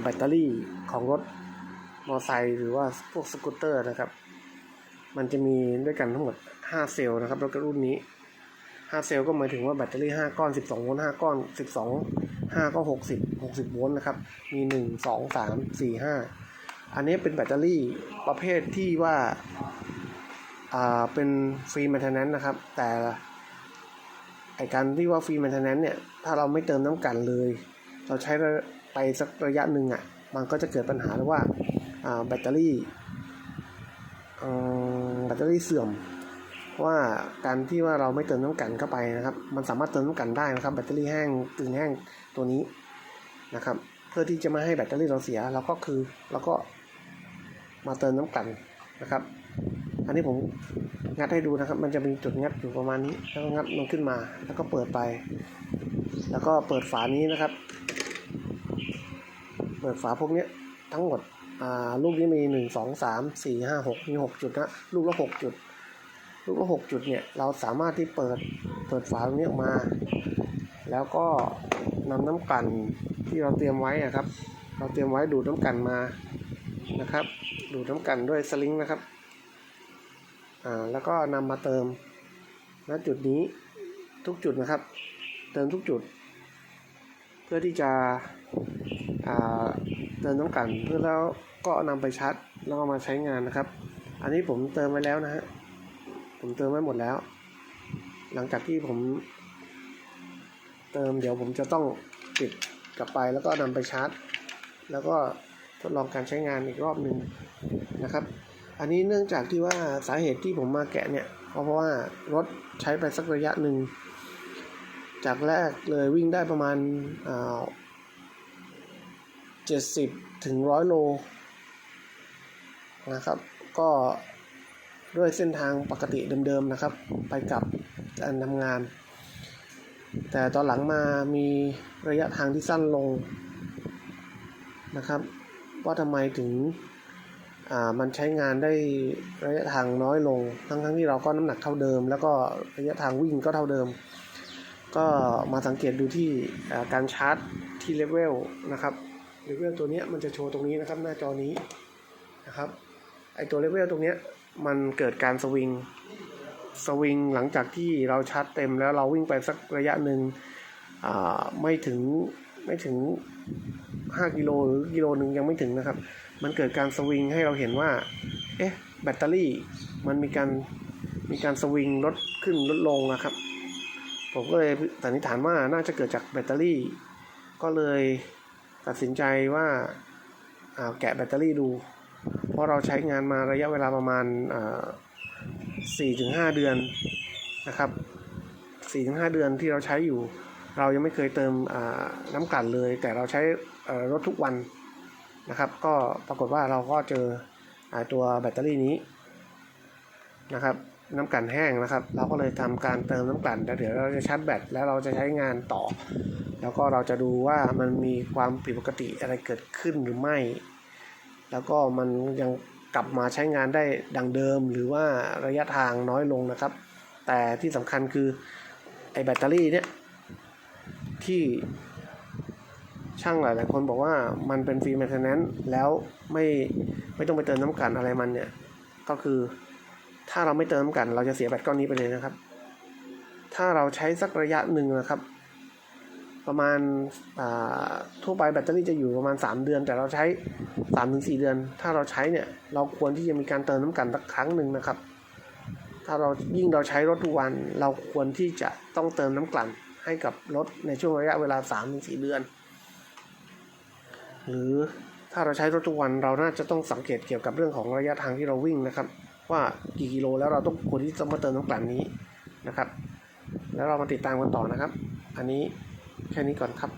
แบตเตอรี่ของรถมอเตอร์ไซค์หรือว่าพวกสกูตเตอร์นะครับ มันจะมีด้วยกันทั้งหมด 5 เซลล์นะครับรถรุ่นนี้ 5 เซลล์ก็หมายถึงว่าแบตเตอรี่ 5 ก้อน 12โวลต์5ก้อน 12 5 ก็ 60 60 โวลต์นะครับ มี 1 2 3 4 5 อันนี้เป็นแบตเตอรี่ประเภทที่ว่าเป็นฟรี m ม i n เทนแนนนะครับ แต่ไอการที่ว่าฟรี m ม i n เทนแนนเนี่ย ถ้าเราไม่เติมน้ำกันเลย เราใช้ไปสักระยะหนึ่งอะมันก็จะเกิดปัญหาเลยว่าอ่าแบตเตอรี่แบตเตอรี่เสื่อมว่าการที่ว่าเราไม่เติมน้ำกันเข้าไปนะครับ มันสามารถเติมน้ำกันได้นะครับ แบตเตอรี่แห้งกึ่งแห้งตัวนี้นะครับ เพื่อที่จะไม่ให้แบตเตอรี่เราเสียเราก็คือเราก็มาเติมน้ำกันนะครับ อันนี้ผมงัดให้ดูนะครับ มันจะมีจุดงัดอยู่ประมาณนี้ แล้วก็งัดมันขึ้นมา แล้วก็เปิดไป แล้วก็เปิดฝานี้นะครับ เปิดฝาพวกนี้ทั้งหมดลูกนี้มีหนึ่งสองสามสี่ห้าหกมีหกจุดนะลูกละหกจุด ลูกละหกจุดเนี่ยเราสามารถที่เปิดเปิดฝาตรงนี้ออกมา แล้วก็นำน้ำกันที่เราเตรียมไว้อะครับ เราเตรียมไว้ดูดน้ำกันมานะครับ ดูดน้ำกันด้วยสลิงนะครับอ่าแล้วก็นำมาเติมณจุดนี้ทุกจุดนะครับ เติมทุกจุด เพื่อที่จะ เติมน้ำกันเพื่อแล้วก็นำไปชาร์จแล้วก็มาใช้งานนะครับ อันนี้ผมเติมไว้แล้วนะฮะผมเติมไว้หมดแล้ว หลังจากที่ผม เติมเดี๋ยวผมจะต้องปิดกลับไปแล้วก็นำไปชาร์จ แล้วก็ทดลองการใช้งานอีกรอบหนึ่งนะครับ อันนี้เนื่องจากที่ว่าสาเหตุที่ผมมาแกะเนี่ยเพราะว่ารถใช้ไปสักระยะหนึ่ง จากแรกเลยวิ่งได้ประมาณ เจ็ดสิบถึงร้อยโลนะครับ ก็ด้วยเส้นทางปกติเดิมๆนะครับ ไปกับการทำงาน แต่ตอนหลังมามีระยะทางที่สั้นลงนะครับว่าทำไมถึงมันใช้งานได้ระยะทางน้อยลง ทั้งทั้งที่เราก็น้ำหนักเท่าเดิม แล้วก็ระยะทางวิ่งก็เท่าเดิม ก็มาสังเกตดูที่การชาร์จที่เลเวลนะครับ เลเวลตัวนี้มันจะโชว์ตรงนี้นะครับหน้าจอนี้นะครับไอตัวเลเวลตรงนี้มันเกิดการสวิงสวิงหลังจากที่เราชาร์จเต็มแล้วเราวิ่งไปสักระยะหนึ่งไม่ถึงไม่ถึง 5 กิโลหรือกิโลหนึ่งยังไม่ถึงนะครับ มันเกิดการสวิงให้เราเห็นว่าเอ๊ะแบตเตอรี่มันมีการมีการสวิงลดขึ้นลดลงนะครับ ผมก็เลยสันนิษฐานว่าน่าจะเกิดจากแบตเตอรี่ ก็เลย ตัดสินใจว่าาแกะแบตเตอรี่ดู เพราะเราใช้งานมาระยะเวลาประมาณสี่ถึงห้าเดือนนะครับสี่ถึงห้าเดือนที่เราใช้อยู่ เรายังไม่เคยเติมน้ำกลั่นเลย แต่เราใช้รถทุกวันนะครับ ก็ปรากฏว่าเราก็เจออตัวแบตเตอรี่นี้นะครับ น้ำกลั่นแห้งนะครับ เราก็เลยทำการเติมน้ำกลั่นแล้วเดี๋ยวเราจะชาร์จแบตแล้วเราจะใช้งานต่อ แล้วก็เราจะดูว่ามันมีความผิดปกติอะไรเกิดขึ้นหรือไม่ แล้วก็มันยังกลับมาใช้งานได้ดังเดิม หรือว่าระยะทางน้อยลงนะครับ แต่ที่สำคัญคือไอแบตเตอรี่เนี่ยที่ช่างหลายๆคนบอกว่ามันเป็นฟรี m ม i n เทนแนนแล้วไม่ไม่ต้องไปเติมน้ำกลั่นอะไรมันเนี่ย ก็คือ ถ้าเราไม่เติมน้ำกลั่นเราจะเสียแบตก้อนนี้ไปเลยนะครับ ถ้าเราใช้สักระยะหนึ่งนะครับ ประมาณาทั่วไปแบตเตอรี่จะอยู่ประมาณ 3 เดือน แต่เราใช้3ถึง4เดือน ถ้าเราใช้เนี่ยเราควรที่จะมีการเติมน้ำกลั่นสักครั้งหนึ่งนะครับ ถ้าเรายิ่งเราใช้รถทุกวันเราควรที่จะต้องเติมน้ำกลั่นให้กับรถในช่วงระยะเวลา3ถึง4เดือน หรือถ้าเราใช้รถทุกวันเราน่าจะต้องสังเกตเกี่ยวกับเรื่องของระยะทางที่เราวิ่งนะครับ ว่ากี่กิโลแล้วเราต้องควรที่จะมาเติมน้ำกลั่นนี้นะครับ แล้วเรามาติดตามกันต่อนะครับ อันนี้แค่นี้ก่อนครับ